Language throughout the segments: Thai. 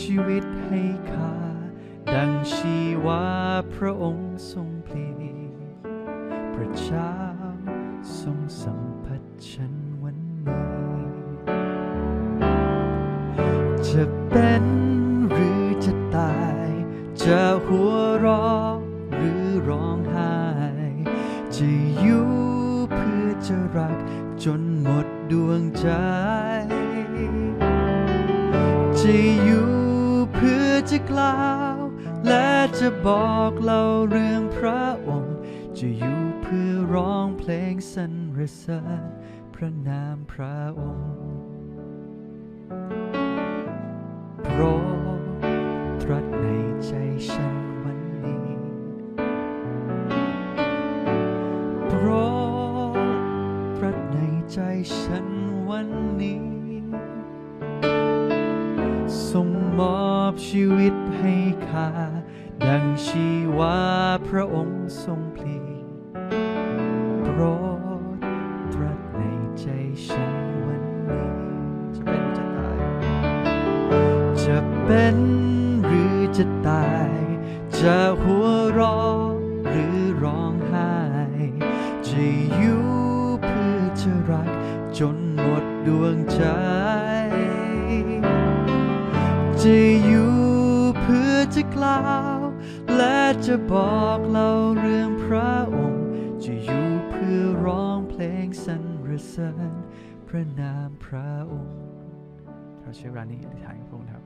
ชีวิตให้ข้าดังชีวาพระองค์ทรงพลีพระเจ้าทรงสัมผัสฉันวันนี้ จะเป็นหรือจะตาย จะหัวเราะหรือร้องไห้ จะอยู่เพื่อจะรักจนหมดดวงใจ จะอยู่ ล่าวและจะบอกเล่าเรื่องพระองค์ จะอยู่เพื่อร้องเพลงสรรเสริญพระนามพระองค์โปรดตรัสในใจฉันวันนี้โปรดตรัสในใจฉันวันนี้ทรงมอบชีวิต ให้ข้าดังชีวาพระองค์ทรงพลีโปรดตรัสในใจฉันวันนี้ จะเป็นจะตาย จะเป็นหรือจะตาย จะหัวเราะหรือร้องไห้ จะอยู่เพื่อจะรักจนหมดดวงใจ จะาวและจะบอกเล่าเรื่องพระองค์ จะอยู่เพื่อร้องเพลงสรรเสริญพระนามพระองค์เราใช้เวลานี้อธิษฐานกับพระองค์ครับ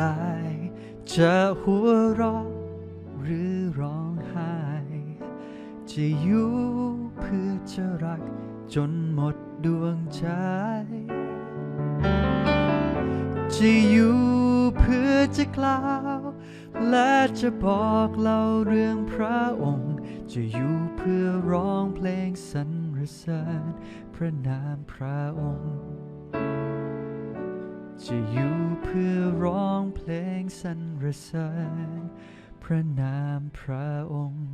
ตาย จะหัวเราะหรือร้องไห้ จะอยู่เพื่อจะรักจนหมดดวงใจ จะอยู่เพื่อจะกล่าว และจะบอกเล่าเรื่องพระองค์ จะอยู่เพื่อร้องเพลงสรรเสริญพระนามพระองค์ จะอยู่เพื่อร้องเพลงสรรเสริญพระนามพระองค์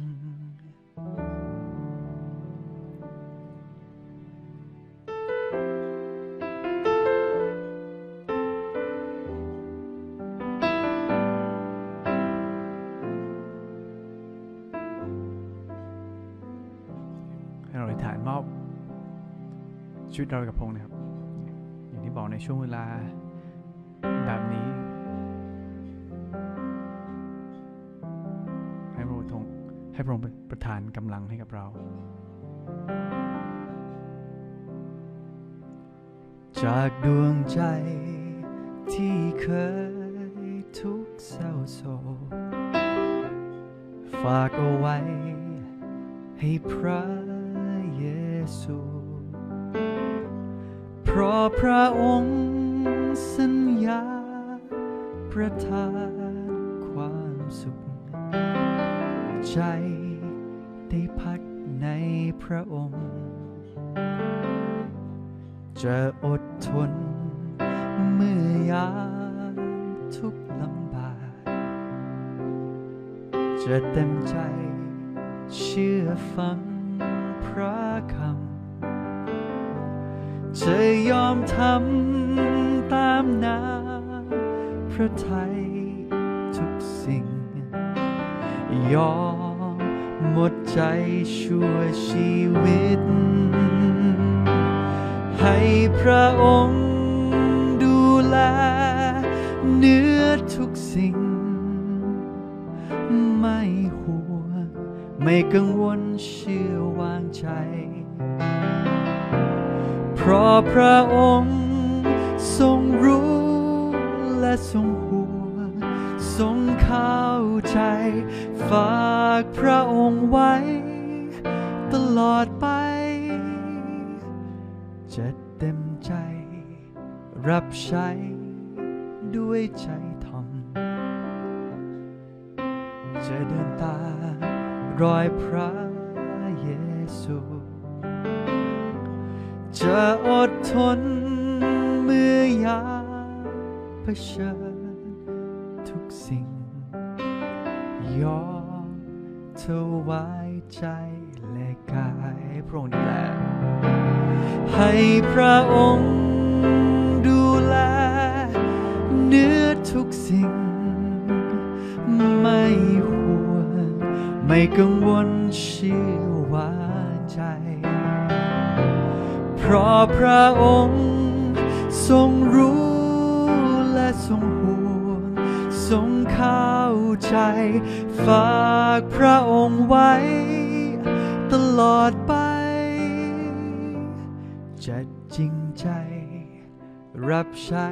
ให้เราอธิษฐานมอบชีวิตเรากับพงนะครับ อย่างที่บอกในช่วงเวลา ให้พระองค์ประทานกำลังให้กับเรา จากดวงใจที่เคยทุกเศร้าโศกฝากเอาไว้ ให้พระเยซู เพราะพระองค์สัญญาประทานความสุข ใจได้พักในพระองค์ จะอดทนเมื่อยามทุกลำบาก จะเต็มใจเชื่อฟังพระคำ จะยอมทำตามน้ำพระทัยทุกสิ่งยอม ใจชั่วชีวิต ให้พระองค์ดูแลเนื้อทุกสิ่ง ไม่ห่วงไม่กังวลเชื่อวางใจ เพราะพระองค์ทรงรู้และทรงห่วง ทรงเข้าใจ ฝากพระองค์ไว้ ตลอดไป จะเต็มใจ รับใช้ด้วยใจทอมจะเดินตามรอยพระเยซูจะอดทนเมื่อยามเผชิญ สิ่ง ยอมถวายใจและกายพระองค์นี่แหละให้พระองค์ดูแลเนื้อทุกสิ่ง ไม่ห่วงไม่กังวลชื่อวาใจ เพราะพระองค์ทรงรู้และทรงห่วง ทรงเข้าใจ ฝากพระองค์ไว้ ตลอดไป จะจริงใจ รับใช้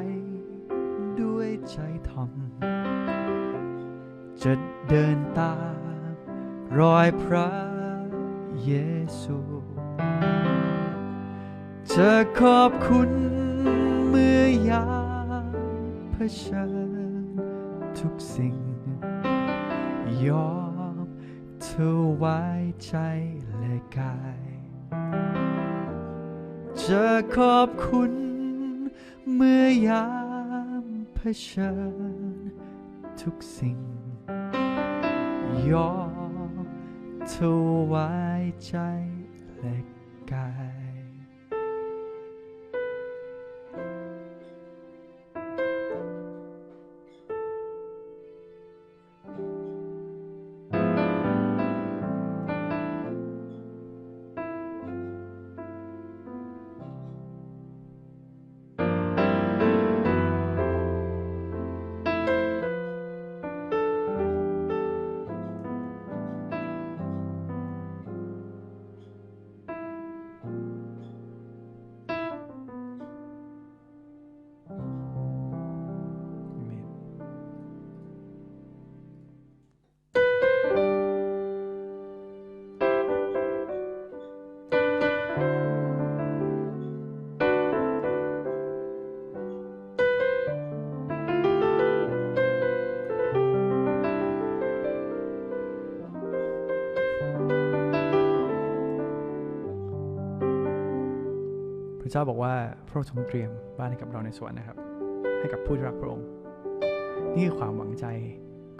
ด้วยใจทอม จะเดินตามรอยพระเยซูจะขอบคุณเมื่อยามเผชิญ ทุกสิ่ง ยอมถวายใจและกาย จะขอบคุณ เมื่อยามเผชิญทุกสิ่ง ยอมถวายใจและกาย ระเจ้าบอกว่าพระองค์ทรงเตรียมบ้านให้กับเราในสวรรค์นะครับ ให้กับผู้ที่รักพระองค์ นี่คือความหวังใจ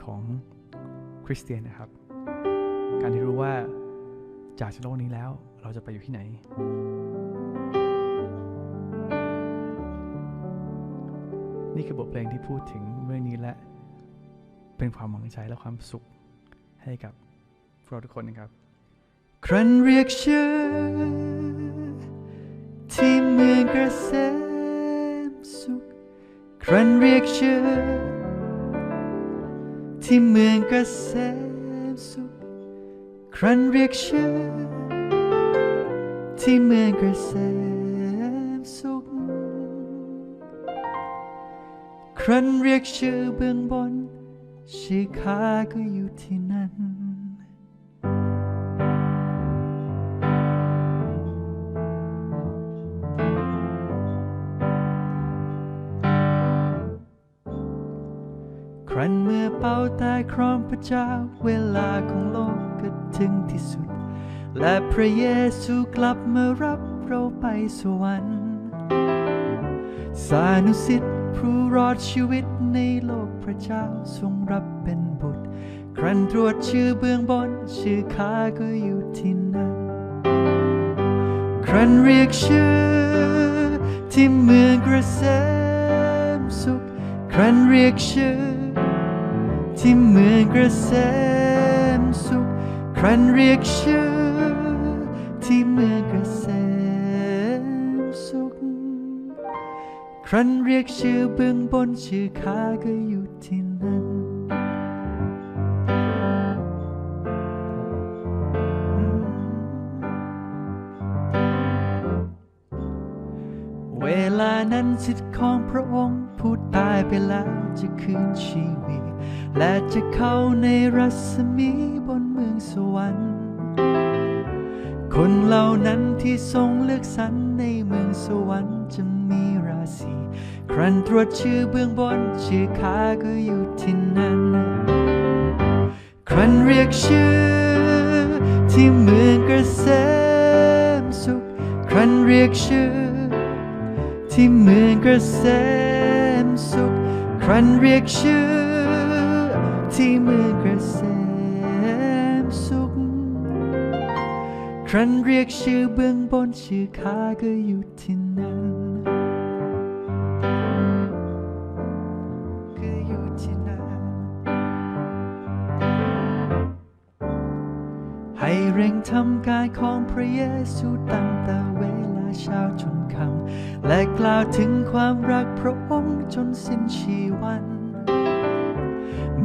ของคริสเตียนนะครับ การที่รู้ว่าจากโลกนี้แล้วเราจะไปอยู่ที่ไหน นี่คือบทเพลงที่พูดถึงเรื่องนี้และเป็นความหวังใจและความสุขให้กับพวกเราทุกคนนะครับ ครั้นเรียกชื่อ ที่เมืองกระเสมสุข ครั้นเรียกชื่อ ที่เมืองกระเสมสุข ครั้นเรียกชื่อ ที่เมืองกระเสมสุข ครั้นเรียกชื่อเบื้องบนชื่อข้าก็อยู่ที่นั่น พระเจ้าเวลาของโลกก็ถึงที่สุด และพระเยซูกลับมารับเราไปสวรรค์สานุสิทธิ์ผู้รอดชีวิตในโลกพระเจ้าทรงรับเป็นบุตร ครั้นตรวจชื่อเบื้องบน ชื่อข้าก็อยู่ที่นั่น ครั้นเรียกชื่อ ที่เมืองกระเสมสุข ครั้นเรียกชื่อ ที่เมืองกระเสมสุขครั้นเรียกชื่อ ที่เมืองกระเสมสุข ครั้นเรียกชื่อเบื้องบนชื่อขาก็อยู่ที่นั่นเวลานั้นสิทธิ์ของพระองค์ผู้ตายไปแล้วจะคืนชีวิต และจะเข้าในรัศมีบนเมืองสวรรค์ คนเหล่านั้นที่ทรงเลือกสรรในเมืองสวรรค์จะมีราศีครั้นตรวจชื่อเบื้องบนชื่อข้าก็อยู่ที่นั่นครั้นเรียกชื่อที่เมืองเกษมสุข ครั้นเรียกชื่อ ที่เมืองเกษมสุข ครั้นเรียกชื่อ ที่มืองเกษมสุข ครั้นเรียกชื่อเบื้องบนชื่อข้าก็อยู่ที่นั่นก็อยู่ที่นั่น ให้เร่งทำการของพระเยซูตั้งแต่เวลาเช้าจนค่ำและกล่าวถึงความรักพระองค์จนสิ้นชีวัน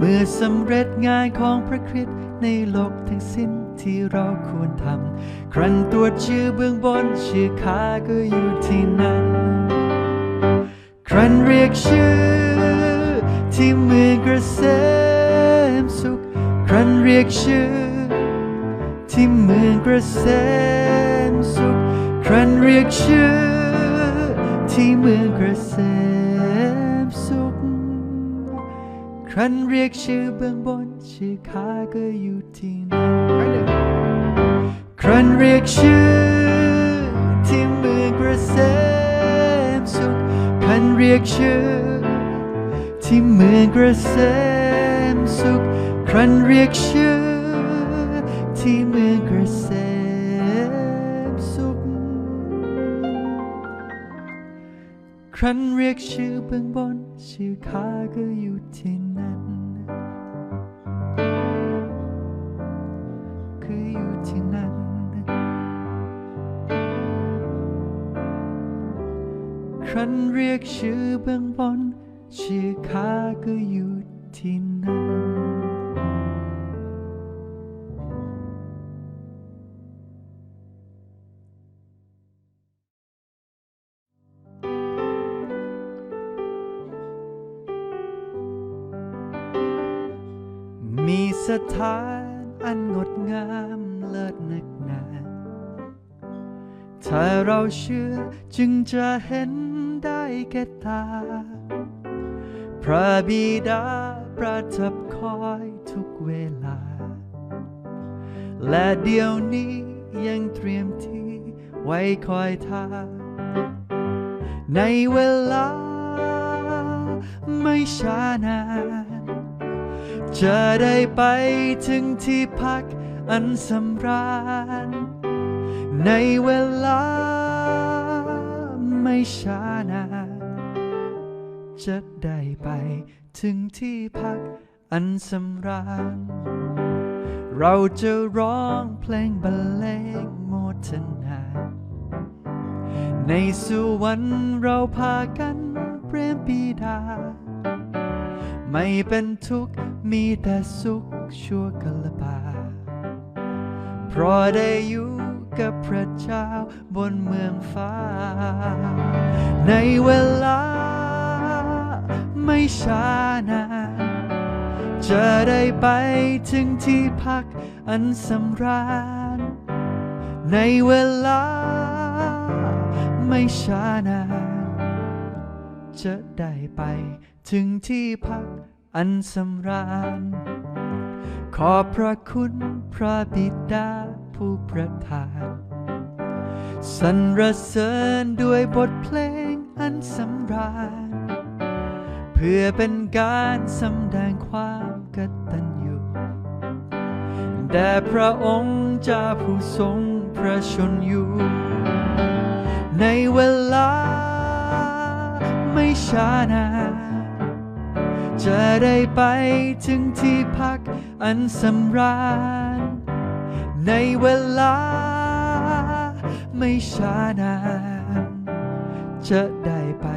มื่อสำเร็จงานของพระคริสต์ในโลกทั้งสิ้นที่เราควรทำ ครั้นตรวจชื่อเบื้องบนชื่อขาก็อยู่ที่นั่นครั้นเรียกชื่อ ที่เมืองเกษมสุข ครั้นเรียกชื่อ ที่เมืองเกษมสุข ครั้นเรียกชื่อ ที่เมืองเกษม ครั้นเรียกชื่อเบื้องบนชื่อข้าก็อยู่ที่นั่นครั้นเรียกชื่อที่มือกระเสมสุขครั้นเรียกชื่อที่มือกระเสมสุขครั้นเรียกชื่อที่มือ ครั้นเรียกชื่อเบื้องบน ชื่อขาก็อยู่ที่นั่น คืออยู่ที่นั่นครั้นเรียกชื่อเบื้องบน ชื่อขาก็อยู่ที่นั่น มีสถานอันงดงามเลิศนักหนา ถ้าเราเชื่อจึงจะเห็นได้แก่ตา พระบิดาประทับคอยทุกเวลา และเดี๋ยวนี้ยังเตรียมที่ไว้คอยท่า ในเวลาไม่ช้านาน จะได้ไปถึงที่พักอันสำราญ ในเวลาไม่ช้านานจะได้ไปถึงที่พักอันสำราญ เราจะร้องเพลงบรรเลงโมทนา ในสุวรรค์เราพากันเปรมปีดา ไม่เป็นทุกข์มีแต่สุขชั่วกลบาเพราะได้อยู่กับพระเจ้าบนเมืองฟ้า ในเวลาไม่ช้านานจะได้ไปถึงที่พักอันสำราญ ในเวลาไม่ช้านานจะได้ไป ถึงที่พักอันสำราญ ขอพระคุณพระบิดาผู้ประทาน สรรเสริญด้วยบทเพลงอันสำราญ เพื่อเป็นการสำแดงความกตัญญูแด่พระองค์เจ้าผู้ทรงพระชนอยู่ ในเวลาไม่ช้านาน จะได้ไปถึงที่พักอันสำราญ ในเวลาไม่ช้านาน จะได้ไป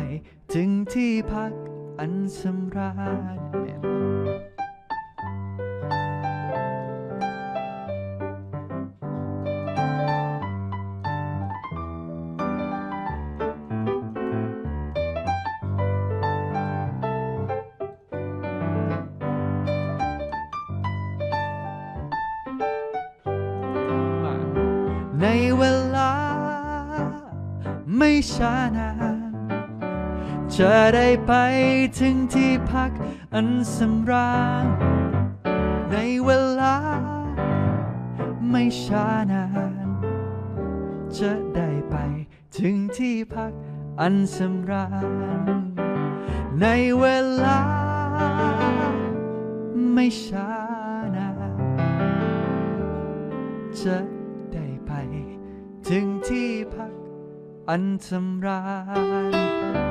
ถึงที่พักอันสำราญ จะได้ไปถึงที่พักอันสำราญในเวลา ไม่ช้านาน จะได้ไปถึงที่พักอันสำราญในเวลา ไม่ช้านานจะได้ไปถึงที่พักอันสำราญ